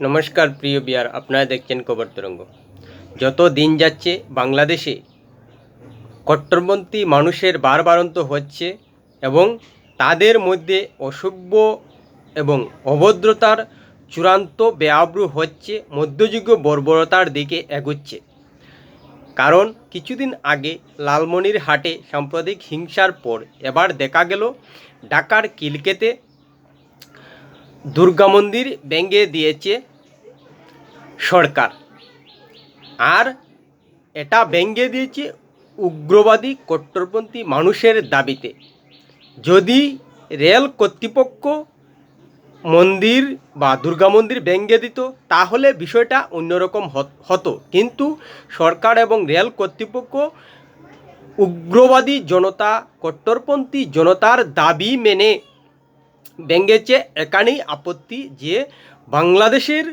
নমস্কার প্রিয় বিয়ার, আপনারা দেখছেন খবর তরঙ্গ। যত দিন যাচ্ছে, বাংলাদেশে কট্টরপন্থী মানুষের বারবারন্ত হচ্ছে এবং তাদের মধ্যে অসভ্য এবং অভদ্রতার চূড়ান্ত বেআব্রু হচ্ছে, মধ্যযুগীয় বর্বরতার দিকে এগুচ্ছে। কারণ কিছুদিন আগে লালমনির হাটে সাম্প্রদায়িক হিংসার পর এবার দেখা গেল, ঢাকার কিলকেতে দুর্গা মন্দির ভেঙে দিয়েছে সরকার। আর এটা ভেঙে দিয়েছে উগ্রবাদী কট্টরপন্থী মানুষের দাবিতে। যদি রেল কর্তৃপক্ষ মন্দির বা দুর্গা মন্দির ভেঙে দিত, তাহলে বিষয়টা অন্যরকম হত- হতো। কিন্তু সরকার এবং রেল কর্তৃপক্ষ উগ্রবাদী জনতা, কট্টরপন্থী জনতার দাবি মেনে ভেঙেছে এখানেই আপত্তি যে বাংলাদেশের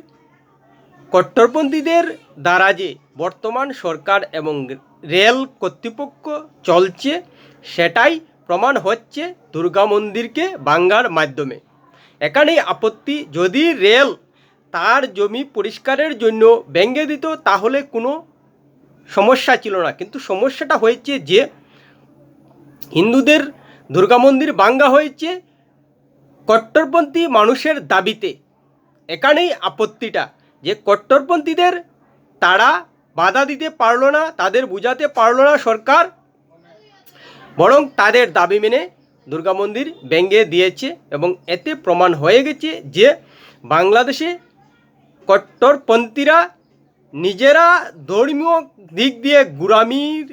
কট্টরপন্থীদের দ্বারা যে বর্তমান সরকার এবং রেল কর্তৃপক্ষ চলছে, সেটাই প্রমাণ হচ্ছে দুর্গা মন্দিরকে বাঙ্গার মাধ্যমে। এখানেই আপত্তি, যদি রেল তার জমি পরিষ্কারের জন্য ভেঙে দিত, তাহলে কোনো সমস্যা ছিল না। কিন্তু সমস্যাটা হয়েছে যে হিন্দুদের দুর্গা মন্দির ভাঙ্গা হয়েছে কট্টরপন্থী মানুষের দাবিতে। এখানেই আপত্তিটা যে কট্টরপন্থীদের তারা বাধা দিতে পারল না, তাদের বুঝাতে পারল না সরকার, বরং তাদের দাবি মেনে দুর্গা মন্দির ভেঙে দিয়েছে এবং এতে প্রমাণ হয়ে গেছে যে বাংলাদেশে কট্টরপন্থীরা নিজেরা ধর্মীয় দিক দিয়ে গুরামির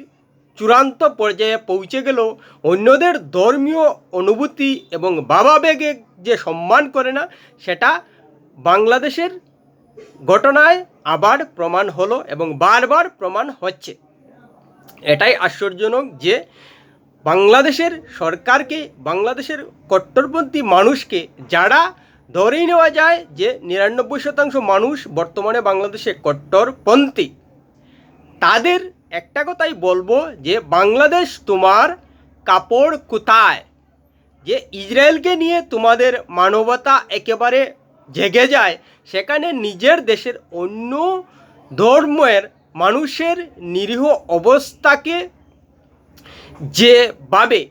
চূড়ান্ত পর্যায়ে পৌঁছে গেল অন্যদের ধর্মীয় অনুভূতি এবং বাবা বেগে যে সম্মান করে না, সেটা বাংলাদেশের ঘটনায় আবার প্রমাণ হলো এবং বারবার প্রমাণ হচ্ছে। এটাই আশ্চর্যজনক যে বাংলাদেশের সরকারকে, বাংলাদেশের কট্টরপন্থী মানুষকে যারা ধরেই নেওয়া যায় যে নিরানব্বই শতাংশ মানুষ বর্তমানে বাংলাদেশে কট্টরপন্থী, তাদের একটা কথাই বলব যে বাংলাদেশ তোমার কাপড় কোথায়? যে ইসরায়েলকে নিয়ে তোমাদের মানবতা একেবারে জেগে যায়, সেখানে নিজের দেশের অন্য ধর্মের মানুষের নিরীহ অবস্থাকে যেভাবে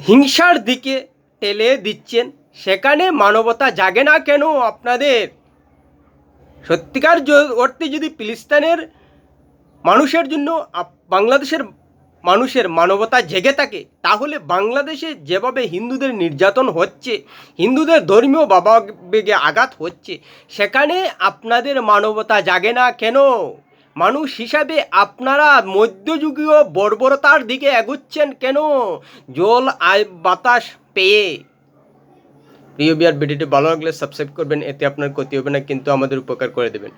হিংসার দিকে ঠেলে দিচ্ছেন, সেখানে মানবতা জাগে না কেন আপনাদের? সত্যিকার অর্থে যদি ফিলিস্তিনের মানুষের জন্য বাংলাদেশের মানুষের মানবতা জেগে থাকে, তাহলে বাংলাদেশে যেভাবে হিন্দুদের নির্যাতন হচ্ছে, হিন্দুদের ধর্মীয় ভাবাবেগে আঘাত হচ্ছে, সেখানে আপনাদের মানবতা জাগে না কেন? মানুষ হিসাবে আপনারা মধ্যযুগীয় বর্বরতার দিকে এগুচ্ছেন কেন? জল, আয়, বাতাস পেয়ে প্রিয় বিয়ার ভিডিওটি ভালো লাগলে সাবস্ক্রাইব করবেন, এতে আপনার ক্ষতি হবে না, কিন্তু আমাদের উপকার করে দেবেন।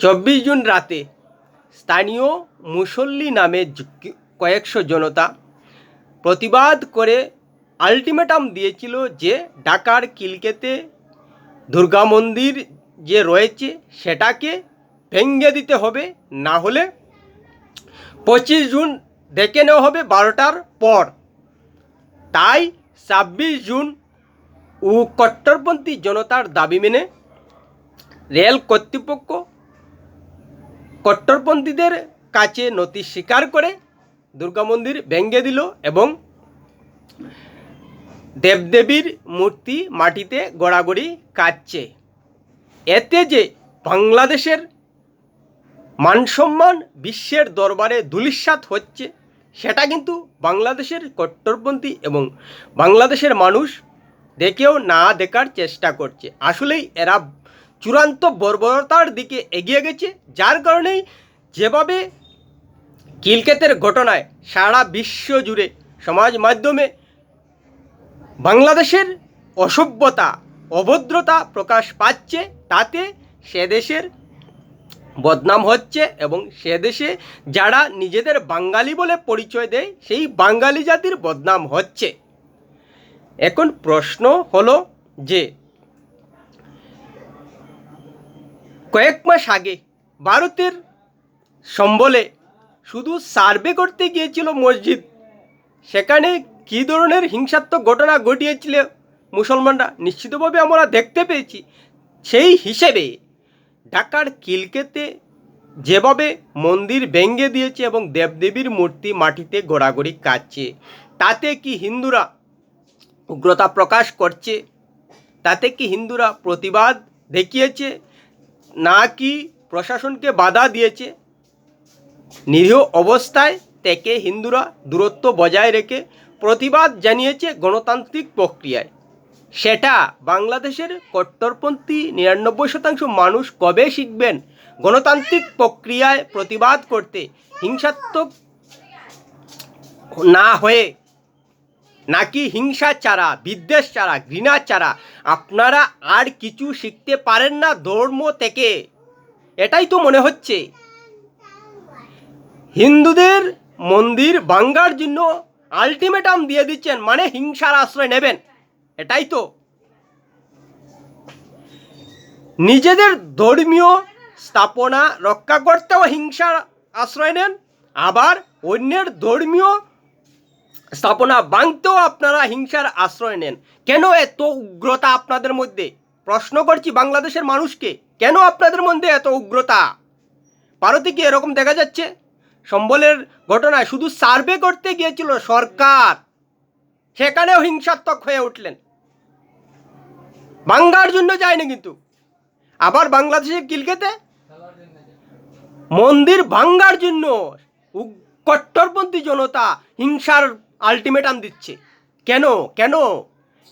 চব্বিশ জুন রাতে স্থানীয় মুসল্লি নামে কয়েকশো জনতা প্রতিবাদ করে আলটিমেটাম দিয়েছিল যে ঢাকার কিলকেতে দুর্গা মন্দির যে রয়েছে, সেটাকে ভেঙে দিতে হবে, না হলে পঁচিশ জুন দেখে নেওয়া হবে বারোটার পর। তাই ছাব্বিশ জুন ও কট্টরপন্থী জনতার দাবি মেনে রেল কর্তৃপক্ষ কট্টরপন্থীদের কাছে নথি স্বীকার করে দুর্গা মন্দির ভেঙে দিল এবং দেবদেবীর মূর্তি মাটিতে গড়াগড়ি কাটছে। এতে যে বাংলাদেশের মানসম্মান বিশ্বের দরবারে ধুলিস্বাত হচ্ছে সেটা কিন্তু বাংলাদেশের কট্টরপন্থী এবং বাংলাদেশের মানুষ দেখেও না দেখার চেষ্টা করছে। আসলেই এরা চূড়ান্ত বর্বরতার দিকে এগিয়ে গেছে, যার কারণেই যেভাবে কিলকেতের ঘটনায় সারা বিশ্ব জুড়ে সমাজ মাধ্যমে বাংলাদেশের অসভ্যতা, অভদ্রতা প্রকাশ পাচ্ছে, তাতে সে দেশের বদনাম হচ্ছে এবং সে দেশে যারা নিজেদের বাঙালি বলে পরিচয় দেয়, সেই বাঙালি জাতির বদনাম হচ্ছে। এখন প্রশ্ন হলো যে, কয়েক মাস আগে ভারতের সম্বলে শুধু সার্ভে করতে গিয়েছিল মসজিদ, সেখানে কী ধরনের হিংসাত্মক ঘটনা ঘটিয়েছিল মুসলমানরা? নিশ্চিতভাবে আমরা দেখতে পেয়েছি। সেই হিসেবে ঢাকার কিলকেতে যেভাবে মন্দির ভেঙে দিয়েছে এবং দেবদেবীর মূর্তি মাটিতে গড়াগড়ি কাটছে, তাতে কি হিন্দুরা উগ্রতা প্রকাশ করছে? তাতে কি হিন্দুরা প্রতিবাদ দেখিয়েছে? না কি প্রশাসনকে বাধা দিয়েছে? নিরীহ অবস্থায় থেকে হিন্দুরা দূরত্ব বজায় রেখে প্রতিবাদ জানিয়েছে গণতান্ত্রিক প্রক্রিয়ায়। সেটা বাংলাদেশের কট্টরপন্থী নিরানব্বই শতাংশ মানুষ কবে শিখবেন? গণতান্ত্রিক প্রক্রিয়ায় প্রতিবাদ করতে হিংসাত্মক না হয়ে নাকি হিংসা চারা, বিদ্বেষ চারা, ঘৃণা চারা, আপনারা আর কিছু শিখতে পারেন না ধর্ম থেকে? এটাই তো মনে হচ্ছে। হিন্দুদের মন্দির ভাঙ্গার জন্য আলটিমেটাম দিয়ে দিচ্ছেন মানে হিংসার আশ্রয় নেবেন। এটাই তো। নিজেদের ধর্মীয় স্থাপনা রক্ষা করতেও হিংসার আশ্রয় নেন, আবার অন্যের ধর্মীয় স্থাপনা ভাঙতেও আপনারা হিংসার আশ্রয় নেন। কেন এত উগ্রতা আপনাদের মধ্যে? প্রশ্ন করছি বাংলাদেশের মানুষকে, কেন আপনাদের মধ্যে এত উগ্রতা? ভারতে কি এরকম দেখা যাচ্ছে? সম্বলের ঘটনায় শুধু সার্ভে করতে গিয়েছিল সরকার, সেখানেও হিংসাত্মক হয়ে উঠলেন। বাঙ্গার জন্য যায়নি কিন্তু। আবার বাংলাদেশের কিলকেতে মন্দির ভাঙ্গার জন্য কট্টরপন্থী জনতা হিংসার আলটিমেটাম দিচ্ছে। কেন? কেন?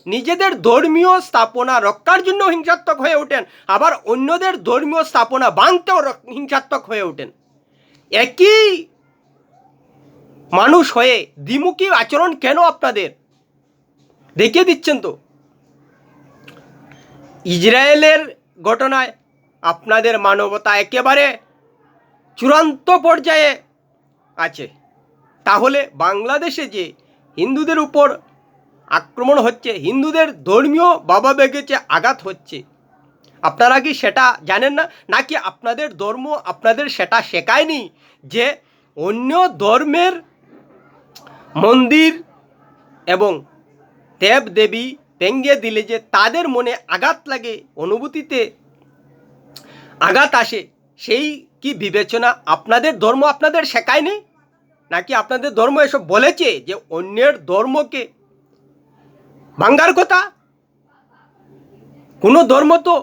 নিজেদের ধর্মীয় স্থাপনা রক্ষার জন্য হিংসাত্মক হয়ে ওঠেন, আবার অন্যদের ধর্মীয় স্থাপনা ভাঙতেও হিংসাত্মক হয়ে ওঠেন। একই মানুষ হয়ে দ্বিমুখী আচরণ কেন আপনাদের? দেখিয়ে দিচ্ছেন তো। ইসরায়েলের ঘটনায় আপনাদের মানবতা একেবারে চূড়ান্ত পর্যায়ে আছে। তাহলে বাংলাদেশে যে হিন্দুদের উপর আক্রমণ হচ্ছে, হিন্দুদের ধর্মীয় বাবা বেগেছে আঘাত হচ্ছে, আপনারা কি সেটা জানেন না? নাকি আপনাদের ধর্ম আপনাদের সেটা শেখায়নি যে অন্য ধর্মের মন্দির এবং দেব দেবী ভেঙ্গে দিলে যে তাদের মনে আঘাত লাগে, অনুভূতিতে আঘাত আসে, সেই কি বিবেচনা আপনাদের ধর্ম আপনাদের শেখায়নি? নাকি আপনাদের ধর্ম এসব বলেছে যে অন্যের ধর্মকে ভাঙ্গার কথা? কোনো ধর্ম তো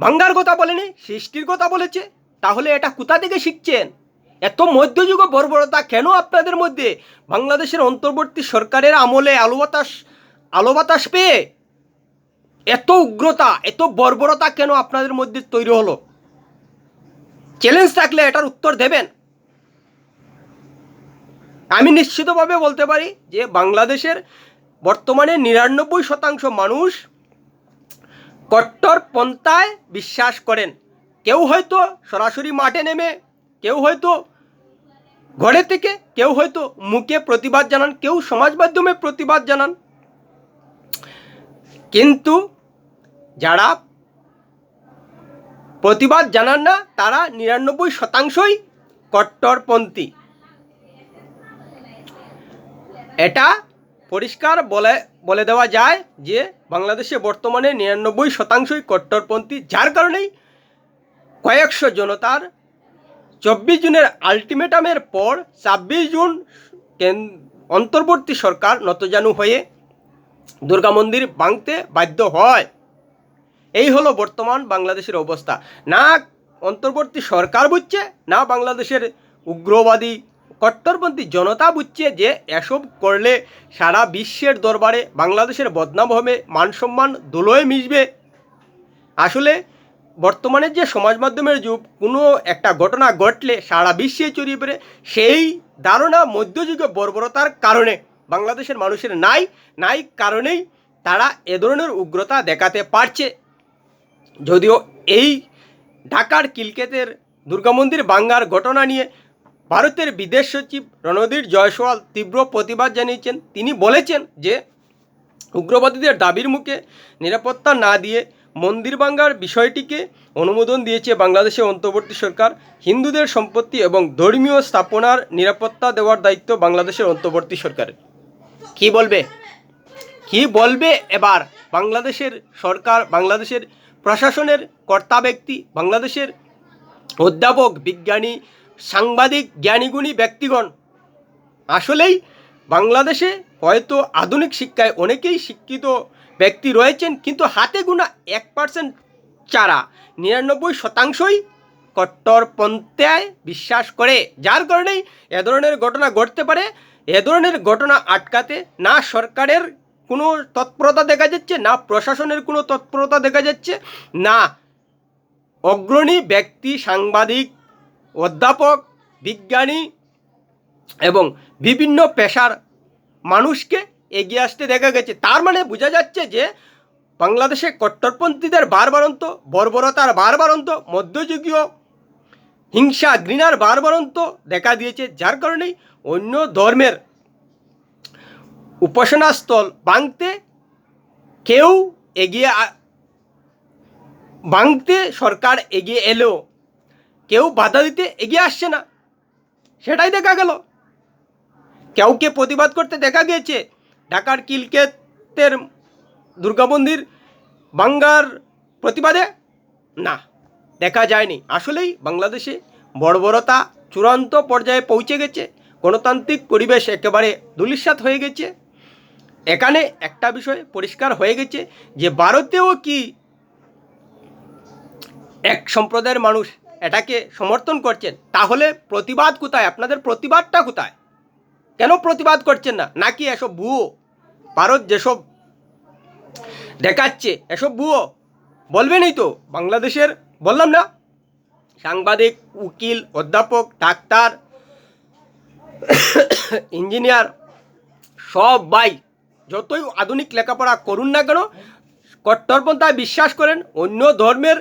ভাঙ্গার কথা বলেনি, সৃষ্টির কথা বলেছে। তাহলে এটা কোথা থেকে শিখছেন? এত মধ্যযুগ বর্বরতা কেন আপনাদের মধ্যে? বাংলাদেশের অন্তর্বর্তী সরকারের আমলে আলো বাতাস আলো বাতাস পেয়ে এত উগ্রতা, এত বর্বরতা কেন আপনাদের মধ্যে তৈরি হলো? চ্যালেঞ্জ থাকলে এটার উত্তর দেবেন। আমি নিশ্চিতভাবে বলতে পারি যে বাংলাদেশের বর্তমানে নিরানব্বই শতাংশ মানুষ কট্টর পন্থায় বিশ্বাস করেন। কেউ হয়তো সরাসরি মাঠে নেমে, কেউ হয়তো ঘরে থেকে, কেউ হয়তো মুখে প্রতিবাদ জানান, কেউ সমাজ মাধ্যমে প্রতিবাদ জানান। কিন্তু যারা প্রতিবাদ জানান না, তারা নিরানব্বই শতাংশই কট্টরপন্থী। এটা পরিষ্কার বলে বলে দেওয়া যায় যে বাংলাদেশে বর্তমানে নিরানব্বই শতাংশই কট্টরপন্থী, যার কারণেই কয়েকশো জনতার চব্বিশ জুনের আলটিমেটামের পর ছাব্বিশ জুন অন্তর্বর্তী সরকার নতজানু হয়ে দুর্গা মন্দির ভাঙতে বাধ্য হয়। এই হলো বর্তমান বাংলাদেশের অবস্থা। না অন্তর্বর্তী সরকার বুঝছে, না বাংলাদেশের উগ্রবাদী কট্টরপন্থী জনতা বুঝছে যে এসব করলে সারা বিশ্বের দরবারে বাংলাদেশের বদনাম হবে মান সম্মান দোলয়ে মিশবে। আসলে বর্তমানে যে সমাজ মাধ্যমের যুগ, কোনো একটা ঘটনা ঘটলে সারা বিশ্বে ছড়িয়ে পড়ে সেই ধারণা মধ্যযুগে বর্বরতার কারণে। বাংলাদেশের মানুষের নাই নাই কারণেই তারা এ ধরনের উগ্রতা দেখাতে পারছে। যদিও এই ঢাকার কিলকেতের দুর্গা মন্দির বাঙ্গার ঘটনা নিয়ে ভারতের বিদেশ সচিব রণধীর জয়সওয়াল তীব্র প্রতিবাদ জানিয়েছেন। তিনি বলেছেন যে, উগ্রবাদীদের দাবির মুখে নিরাপত্তা না দিয়ে মন্দির ভাঙ্গার বিষয়টিকে অনুমোদন দিয়েছে বাংলাদেশের অন্তর্বর্তী সরকার। হিন্দুদের সম্পত্তি এবং ধর্মীয় স্থাপনার নিরাপত্তা দেওয়ার দায়িত্ব বাংলাদেশের অন্তর্বর্তী সরকারের। কি বলবে? কি বলবে এবার? বাংলাদেশের সরকার, বাংলাদেশের প্রশাসনের কর্তা ব্যক্তি, বাংলাদেশের অধ্যাপক, বিজ্ঞানী, সাংবাদিক, জ্ঞানীগুণী ব্যক্তিগণ। আসলেই বাংলাদেশে হয়তো আধুনিক শিক্ষায় অনেকেই শিক্ষিত ব্যক্তি রয়েছেন, কিন্তু হাতে গোনা এক পার্সেন্ট চারা নিরানব্বই শতাংশই কট্টরপন্থায় বিশ্বাস করে। যার কারণেই এ ধরনের ঘটনা ঘটতে পারে। এ ধরনের ঘটনা আটকাতে না সরকারের কোনো তৎপরতা দেখা যাচ্ছে, না প্রশাসনের কোনো তৎপরতা দেখা যাচ্ছে, না অগ্রণী ব্যক্তি, সাংবাদিক, অধ্যাপক, বিজ্ঞানী এবং বিভিন্ন পেশার মানুষকে এগিয়ে আসতে দেখা গেছে। তার মানে বোঝা যাচ্ছে যে বাংলাদেশে কট্টরপন্থীদের বারবারন্ত, বর্বরতার বারবারন্ত মধ্যযুগীয় হিংসা ঘৃণার বারবারন্ত দেখা দিয়েছে, যার কারণেই অন্য ধর্মের উপাসনাস্থল ভাঙতে কেউ এগিয়ে ভাঙতে সরকার এগিয়ে এলেও কেউ বাধা দিতে এগিয়ে আসছে না। সেটাই দেখা গেল। কেউকে প্রতিবাদ করতে দেখা গিয়েছে। ঢাকার কিলকেতের দুর্গা মন্দির বাঙ্গার প্রতিবাদে? না। দেখা যায়নি। আসলেই বাংলাদেশে বর্বরতা চূড়ান্ত পর্যায়ে পৌঁছে গেছে। গণতান্ত্রিক পরিবেশ একেবারে দুলিশ্বাত হয়ে গেছে। এখানে একটা বিষয় পরিষ্কার হয়ে গেছে যে ভারতেও কি এক সম্প্রদায়ের মানুষ এটাকে সমর্থন করছেন? তাহলে প্রতিবাদ কোথায়? আপনাদের প্রতিবাদটা কোথায়? কেন প্রতিবাদ করছেন না? নাকি এসব ভুয়ো? ভারত যেসব দেখাচ্ছে, এসব ভুয়ো বলবেনই তো? বাংলাদেশের, বললাম না। সাংবাদিক, উকিল, অধ্যাপক, ডাক্তার, ইঞ্জিনিয়ার সব ভাই যতই আধুনিক লেখাপড়া করুন না কেন, কট্টরপন্থায় বিশ্বাস করেন, অন্য ধর্মের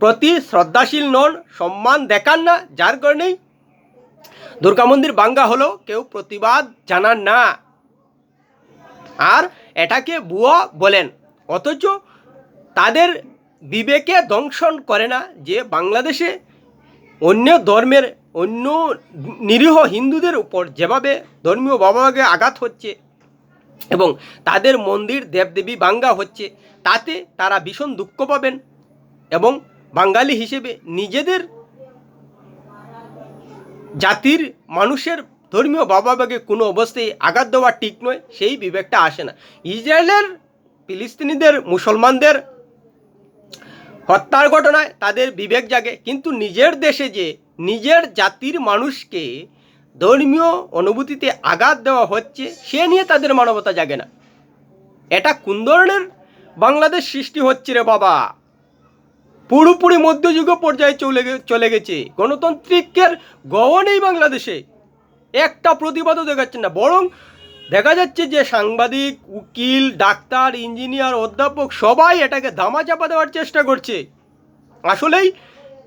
প্রতি শ্রদ্ধাশীল নন, সম্মান দেখান না, যার কারণেই দুর্গা মন্দির বাঙ্গা হলেও কেউ প্রতিবাদ জানান না। আর এটাকে বুয়া বলেন। অথচ তাদের বিবেকে দংশন করে না যে বাংলাদেশে অন্য ধর্মের, অন্য নিরীহ হিন্দুদের উপর যেভাবে ধর্মীয় বাবাকে আঘাত হচ্ছে এবং তাদের মন্দির দেবদেবী বাঙ্গা হচ্ছে, তাতে তারা ভীষণ দুঃখ পাবেন এবং বাঙালি হিসেবে নিজেদের জাতির মানুষের ধর্মীয় বাবাকে কোনো অবস্থায় আঘাত দেওয়া ঠিক নয়, সেই বিবেকটা আসে না। ইসরায়েলের ফিলিস্তিনিদের, মুসলমানদের হত্যার ঘটনায় তাদের বিবেক জাগে। কিন্তু নিজের দেশে যে নিজের জাতির মানুষকে ধর্মীয় অনুভূতিতে আঘাত দেওয়া হচ্ছে, সে নিয়ে তাদের মানবতা জাগে না। এটা কোন ধরনের বাংলাদেশ সৃষ্টি হচ্ছে রে বাবা? পুরোপুরি মধ্যযুগ পর্যায়ে চলে চলে গেছে। গণতান্ত্রিকের গহ নেই বাংলাদেশে একটা প্রতিবাদও দেখাচ্ছেন না। বরং দেখা যাচ্ছে যে সাংবাদিক, উকিল, ডাক্তার, ইঞ্জিনিয়ার, অধ্যাপক সবাই এটাকে ধামাচাপা দেওয়ার চেষ্টা করছে। আসলেই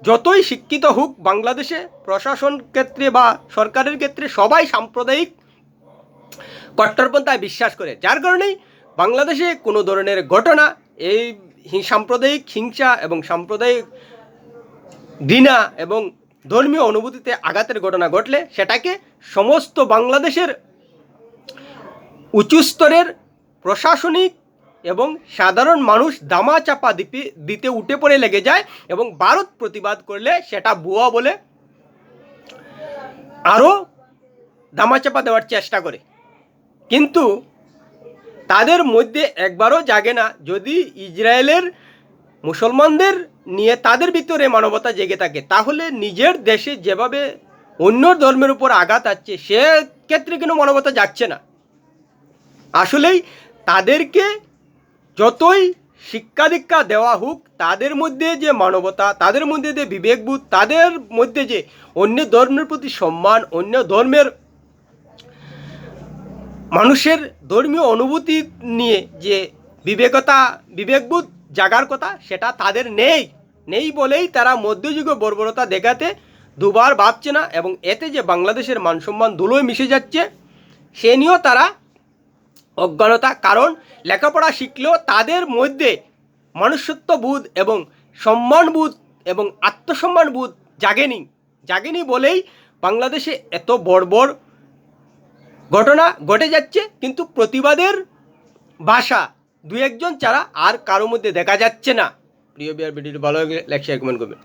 যতই শিক্ষিত হোক, বাংলাদেশে প্রশাসন ক্ষেত্রে বা সরকারের ক্ষেত্রে সবাই সাম্প্রদায়িক কট্টরপন্থায় বিশ্বাস করে। যার কারণেই বাংলাদেশে কোনো ধরনের ঘটনা, এই সাম্প্রদায়িক হিংসা এবং সাম্প্রদায়িক ঘৃণা এবং ধর্মীয় অনুভূতিতে আঘাতের ঘটনা ঘটলে সেটাকে সমস্ত বাংলাদেশের উঁচু স্তরের প্রশাসনিক এবং সাধারণ মানুষ দামা চাপা দিতে দিতে উঠে পড়ে লেগে যায় এবং ভারত প্রতিবাদ করলে সেটা বুয়া বলে আরও দামাচাপা দেওয়ার চেষ্টা করে। কিন্তু তাদের মধ্যে একবারও জাগে না। যদি ইসরায়েলের মুসলমানদের নিয়ে তাদের ভিতরে মানবতা জেগে থাকে, তাহলে নিজের দেশে যেভাবে অন্য ধর্মের উপর আঘাত আছে সে ক্ষেত্রে কোনো মানবতা যাচ্ছে না। আসলেই তাদেরকে যতই শিক্ষা দীক্ষা দেওয়া হোক, তাদের মধ্যে যে মানবতা, তাদের মধ্যে যে বিবেকবোধ, তাদের মধ্যে যে অন্য ধর্মের প্রতি সম্মান, অন্য ধর্মের মানুষের ধর্মীয় অনুভূতি নিয়ে যে বিবেকতা, বিবেকবোধ জাগার কথা, সেটা তাদের নেই। নেই বলেই তারা মধ্যযুগে বর্বরতা দেখাতে দুবার ভাবছে না এবং এতে যে বাংলাদেশের মানসম্মান ধুলোয় মিশে যাচ্ছে, সে নিয়েও তারা অজ্ঞানতা, কারণ লেখাপড়া শিখলেও তাদের মধ্যে মনুষ্যত্ববোধ এবং সম্মানবোধ এবং আত্মসম্মানবোধ জাগেনি। জাগেনি বলেই বাংলাদেশে এত বড় ঘটনা ঘটে যাচ্ছে, কিন্তু প্রতিবাদের ভাষা দু একজন ছাড়া আর কারোর মধ্যে দেখা যাচ্ছে না। প্রিয় বিয়ার ভিডিওটি ভালো লাগলে লাইক শেয়ার কমেন্ট করবেন।